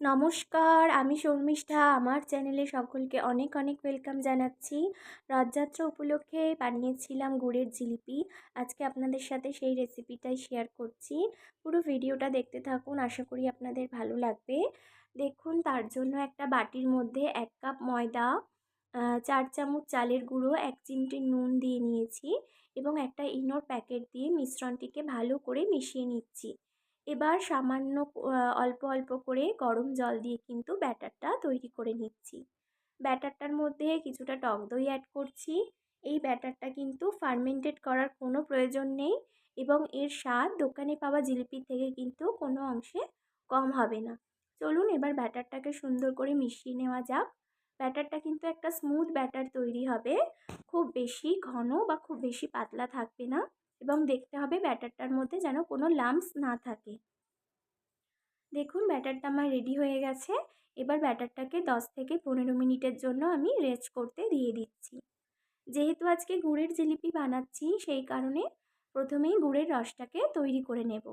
নমস্কার, আমি শর্মিষ্ঠা। আমার চ্যানেলে সকলকে অনেক অনেক ওয়েলকাম জানাচ্ছি। রথযাত্রা উপলক্ষে বানিয়েছিলাম গুড়ের জিলিপি। আজকে আপনাদের সাথে সেই রেসিপিটাই শেয়ার করছি। পুরো ভিডিওটা দেখতে থাকুন, আশা করি আপনাদের ভালো লাগবে। দেখুন, তার জন্য একটা বাটির মধ্যে এক কাপ ময়দা চার চামচ চালের গুঁড়ো, এক চিমটি নুন দিয়ে নিয়েছি এবং একটা ইনোর প্যাকেট দিয়ে মিশ্রণটিকে ভালো করে মিশিয়ে নিচ্ছি। এবার সামান্য অল্প অল্প করে গরম জল দিয়ে কিন্তু ব্যাটারটা তৈরি করে নিচ্ছি। ব্যাটারটার মধ্যে কিছুটা টক দই অ্যাড করছি। এই ব্যাটারটা কিন্তু ফার্মেন্টেড করার কোনো প্রয়োজন নেই এবং এর স্বাদ দোকানে পাওয়া জিলিপির থেকে কিন্তু কোনো অংশে কম হবে না। চলুন এবার ব্যাটারটাকে সুন্দর করে মিশিয়ে নেওয়া যাক। ব্যাটারটা কিন্তু একটা স্মুথ ব্যাটার তৈরি হবে। খুব বেশি ঘন বা খুব বেশি পাতলা থাকবে না। এবং দেখতে হবে ব্যাটারটার মধ্যে যেন কোনো লাম্পস না থাকে। দেখুন, ব্যাটারটা আমার রেডি হয়ে গেছে। এবার ব্যাটারটাকে 10 থেকে পনেরো মিনিটের জন্য আমি রেস্ট করতে দিয়ে দিচ্ছি। যেহেতু আজকে গুড়ের জিলিপি বানাচ্ছি, সেই কারণে প্রথমেই গুড়ের রসটাকে তৈরি করে নেব।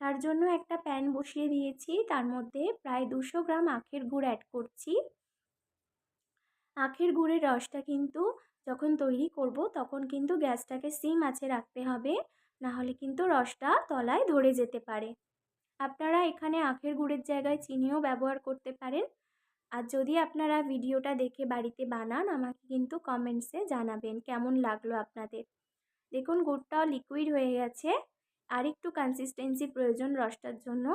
তার জন্য একটা প্যান বসিয়ে দিয়েছি। তার মধ্যে প্রায় দুশো গ্রাম আখের গুড় অ্যাড করছি। আখের গুড়ের রসটা কিন্তু যখন তৈরি করব তখন কিন্তু গ্যাসটাকে সিম আছে রাখতে হবে না হলে কিন্তু রসটা তলায় ধরে যেতে পারে। আপনারা এখানে আখের গুড়ের জায়গায় চিনিও ব্যবহার করতে পারেন। আর যদি আপনারা ভিডিওটা দেখে বাড়িতে বানান, আমাকে কিন্তু কমেন্টসে জানাবেন কেমন লাগল আপনাদের। দেখুন, গুড়টাও লিকুইড হয়ে গেছে। আর একটু কনসিস্টেন্সি প্রয়োজন রসটার জন্য।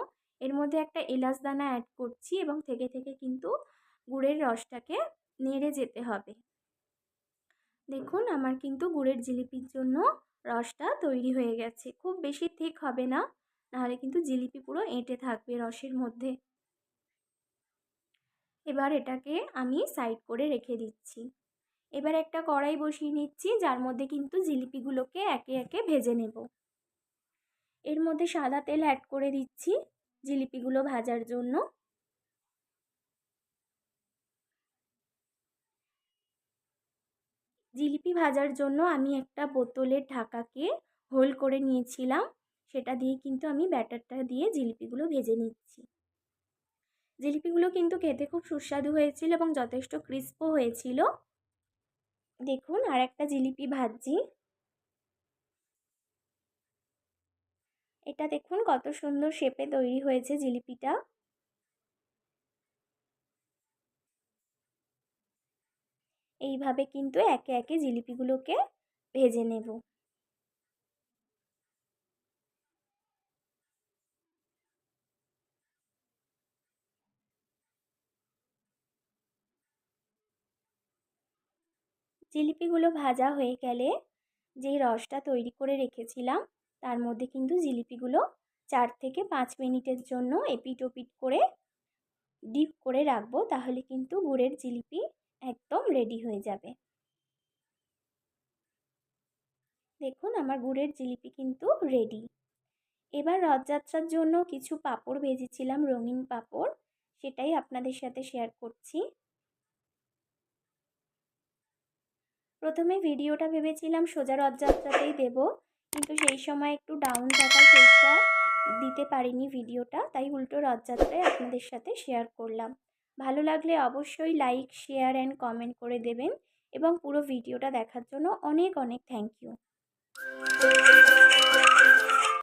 এর মধ্যে একটা এলাচ দানা অ্যাড করছি এবং থেকে থেকে কিন্তু গুড়ের রসটাকে নেড়ে যেতে হবে। দেখুন, আমার কিন্তু গুড়ের জিলিপির জন্য রসটা তৈরি হয়ে গেছে। খুব বেশি ঠিক হবে না, নাহলে কিন্তু জিলিপি পুরো এঁটে থাকবে রসের মধ্যে। এবার এটাকে আমি সাইড করে রেখে দিচ্ছি। এবার একটা কড়াই বসিয়ে নিচ্ছি, যার মধ্যে কিন্তু জিলিপিগুলোকে একে একে ভেজে নেব। এর মধ্যে সাদা তেল অ্যাড করে দিচ্ছি জিলিপিগুলো ভাজার জন্য। জিলিপি ভাজার জন্য আমি একটা বোতলের ঢাকাকে হোল করে নিয়েছিলাম। সেটা দিয়ে কিন্তু আমি ব্যাটারটা দিয়ে জিলিপিগুলো ভেজে নিচ্ছি। জিলিপিগুলো কিন্তু খেতে খুব সুস্বাদু হয়েছিল এবং যথেষ্ট ক্রিস্পও হয়েছিল। দেখুন আর একটা জিলিপি ভাজছি। এটা দেখুন কত সুন্দর শেপে তৈরি হয়েছে জিলিপিটা। এইভাবে কিন্তু একে একে জিলিপিগুলোকে ভেজে নেব। জিলিপিগুলো ভাজা হয়ে গেলে যেই রসটা তৈরি করে রেখেছিলাম, তার মধ্যে কিন্তু জিলিপিগুলো চার থেকে পাঁচ মিনিটের জন্য এপিট ওপিট করে ডিপ করে রাখব, তাহলে কিন্তু গুড়ের জিলিপি একদম রেডি হয়ে যাবে। দেখুন, আমার গুড়ের জিলিপি কিন্তু রেডি এবার রথযাত্রার জন্য কিছু পাঁপড় ভেজেছিলাম, রঙিন পাপড়। সেটাই আপনাদের সাথে শেয়ার করছি। প্রথমে ভিডিওটা ভেবেছিলাম সোজা রথযাত্রাতেই দেব, কিন্তু সেই সময় একটু ডাউন থাকা সেইটা দিতে পারিনি ভিডিওটা, তাই উল্টো রথযাত্রায় আপনাদের সাথে শেয়ার করলাম। ভালো লাগলে অবশ্যই লাইক শেয়ার অ্যান্ড কমেন্ট করে দেবেন এবং পুরো ভিডিওটা দেখার জন্য অনেক অনেক থ্যাংক ইউ